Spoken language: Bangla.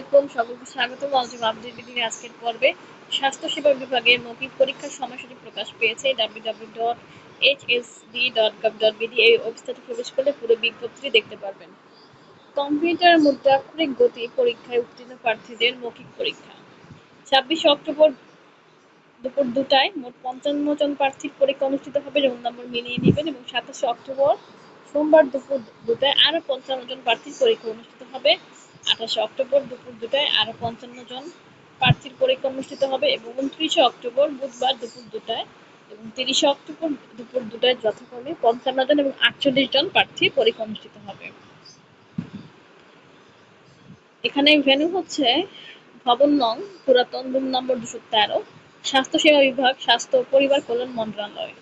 আলাইকুম সকলকে স্বাগতম আলোচনা আপডেট বিডির আজকের পর্বে। স্বাস্থ্যসেবা বিভাগের মৌখিক পরীক্ষার সময়সূচি প্রকাশ পেয়েছে www.hsd.gov.bd এই ওয়েবসাইটে প্রবেশ করলে পুরো বিজ্ঞপ্তিটি দেখতে পারবেন। কম্পিউটার মুদ্রাক্ষরিক গতি পরীক্ষায় উত্তীর্ণ প্রার্থীদের মৌখিক পরীক্ষা। ছাব্বিশে অক্টোবর দুপুর দুটায় মোট পঞ্চান্ন জন প্রার্থীর পরীক্ষা অনুষ্ঠিত হবে রোল নম্বর মিলিয়ে নেবেন এবং সাতাশে অক্টোবর সোমবার দুপুর দুটায় আরও পঞ্চান্ন জন প্রার্থীর পরীক্ষা অনুষ্ঠিত হবে। আঠাশে অক্টোবর দুপুর দুটায় আরও পঞ্চান্ন জন প্রার্থীর পরীক্ষা অনুষ্ঠিত হবে এবং উনত্রিশে অক্টোবর বুধবার দুপুর দুটায় এবং তিরিশে অক্টোবর দুপুর দুটায় যথাক্রমে পঞ্চান্ন জন এবং আটচল্লিশ জন প্রার্থী পরীক্ষা অনুষ্ঠিত হবে। এখানে ভেন্যু হচ্ছে ভবন নং পুরাতন রুম নম্বর দুশো তেরো, স্বাস্থ্যসেবা বিভাগ, স্বাস্থ্য পরিবার কল্যাণ মন্ত্রণালয়।